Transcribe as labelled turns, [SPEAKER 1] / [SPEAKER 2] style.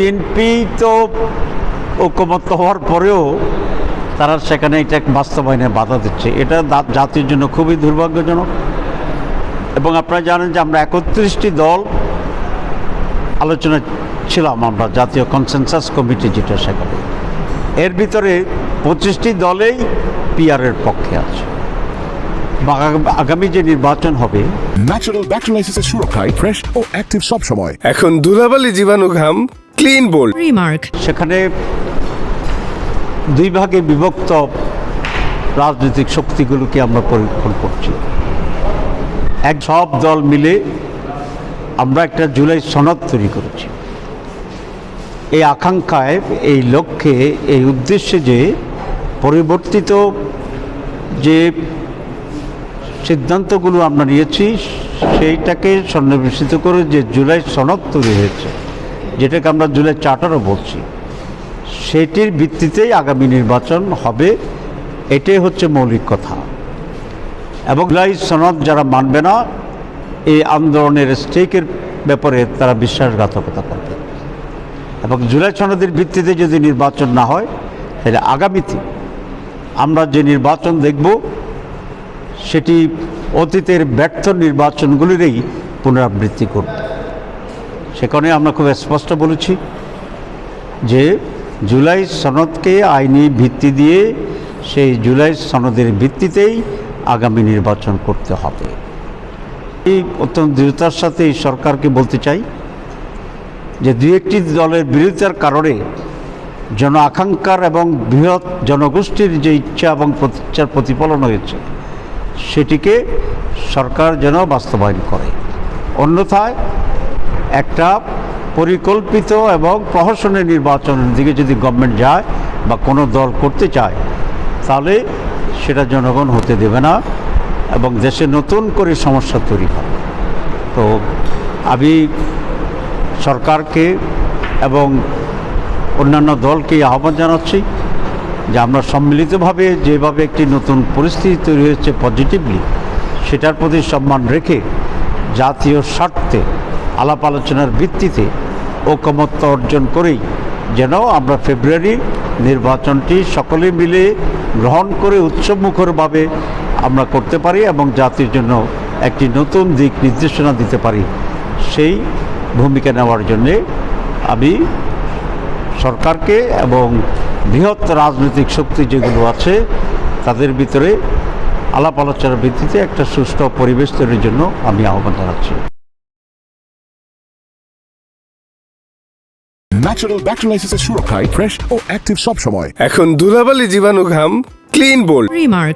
[SPEAKER 1] BNP তো ঐক্যমত্য হওয়ার পরেও তারা সেখানে এটা বাস্তবায়নে বাধা দিচ্ছে। এটা জাতির জন্য খুবই দুর্ভাগ্যজনক। এবং আপনারা জানেন যে আমরা একত্রিশটি দল আলোচনা ছিলাম আমরা জাতীয় কনসেনসাস কমিটি যেটা সেখানে। এর ভিতরে পঁচিশটি দলেই পিআরের পক্ষে আছে। আগামী- যে নির্বাচন হবে
[SPEAKER 2] ন্যাচারাল ব্যাকটেরিয়ালাইসিসের সুরক্ষায় ফ্রেশ ও অ্যাক্টিভ সব সময়
[SPEAKER 3] এখন ধুলাবালি জীবাণু ঘাম ক্লিন বোল্ড।
[SPEAKER 4] Remark.
[SPEAKER 1] সেখানে দুই ভাগে বিভক্ত রাজনৈতিক শক্তিগুলোকে আমরা পরীক্ষণ করছি। এক সব দল মিলে আমরা একটা জুলাই সনদ তৈরি করেছি। এই আকাঙ্ক্ষায় এই লক্ষ্যে এই উদ্দেশ্যে যে পরিবর্তিত যে সিদ্ধান্তগুলো আমরা নিয়েছি সেইটাকে সন্নিবেশিত করে যে জুলাই সনদ তৈরি হয়েছে যেটাকে আমরা জুলাই চার্টারও বলছি। সেটির ভিত্তিতেই আগামী নির্বাচন হবে। এটাই হচ্ছে মৌলিক কথা। এবং জুলাই সনদ যারা মানবে না, এই আন্দোলনের স্টেকের ব্যাপারে তারা বিশ্বাসঘাতকতা করবে। এবং জুলাই সনদের ভিত্তিতে যদি নির্বাচন না হয়, তাহলে আগামীতে আমরা যে নির্বাচন দেখব, সেটি অতীতের ব্যর্থ নির্বাচনগুলিরই পুনরাবৃত্তি করবে। সেখানে আমরা খুব স্পষ্ট বলেছি যে জুলাই সনদকে আইনি ভিত্তি দিয়ে সেই জুলাই সনদের ভিত্তিতেই আগামী নির্বাচন করতে হবে। এই অত্যন্ত দৃঢ়তার সাথে এই সরকারকে বলতে চাই যে দুই একটি দলের বিরোধিতার কারণে জন আকাঙ্ক্ষার এবং বৃহৎ জনগোষ্ঠীর যে ইচ্ছা এবং প্রতিচ্ছার প্রতিফলন হয়েছে, সেটিকে সরকার যেন বাস্তবায়ন করে। অন্যথায় একটা পরিকল্পিত এবং প্রহসনের নির্বাচনের দিকে যদি গভর্নমেন্ট যায় বা কোনো দল করতে চায়, তাহলে সেটা জনগণ হতে দেবে না এবং দেশে নতুন করে সমস্যা তৈরি হয় তো আমি সরকারকে এবং অন্যান্য দলকে আহ্বান জানাচ্ছি যে আমরা সম্মিলিতভাবে যেভাবে একটি নতুন পরিস্থিতি তৈরি হয়েছে পজিটিভলি সেটার প্রতি সম্মান রেখে জাতীয় স্বার্থে আলাপ আলোচনার ভিত্তিতে ঐকমত্য অর্জন করেই যেন আমরা ফেব্রুয়ারি নির্বাচনটি সকলে মিলে গ্রহণ করে উৎসবমুখরভাবে আমরা করতে পারি এবং জাতির জন্য একটি নতুন দিক নির্দেশনা দিতে পারি। সেই ভূমিকা নেওয়ার জন্যে আমি সরকারকে এবং বৃহৎ রাজনৈতিক শক্তি যেগুলো আছে, তাদের ভিতরে আলাপ আলোচনার ভিত্তিতে একটা সুষ্ঠু পরিবেশ তৈরির জন্য আমি আহ্বান জানাচ্ছি।
[SPEAKER 2] ন্যাচারাল ব্যাকটেরিয়ালাইসিসের সুরক্ষায় ফ্রেশ ও অ্যাক্টিভ সব সময়
[SPEAKER 3] এখন ধুলাবালি জীবাণু ঘাম ক্লিন বোল্ড
[SPEAKER 4] Remark.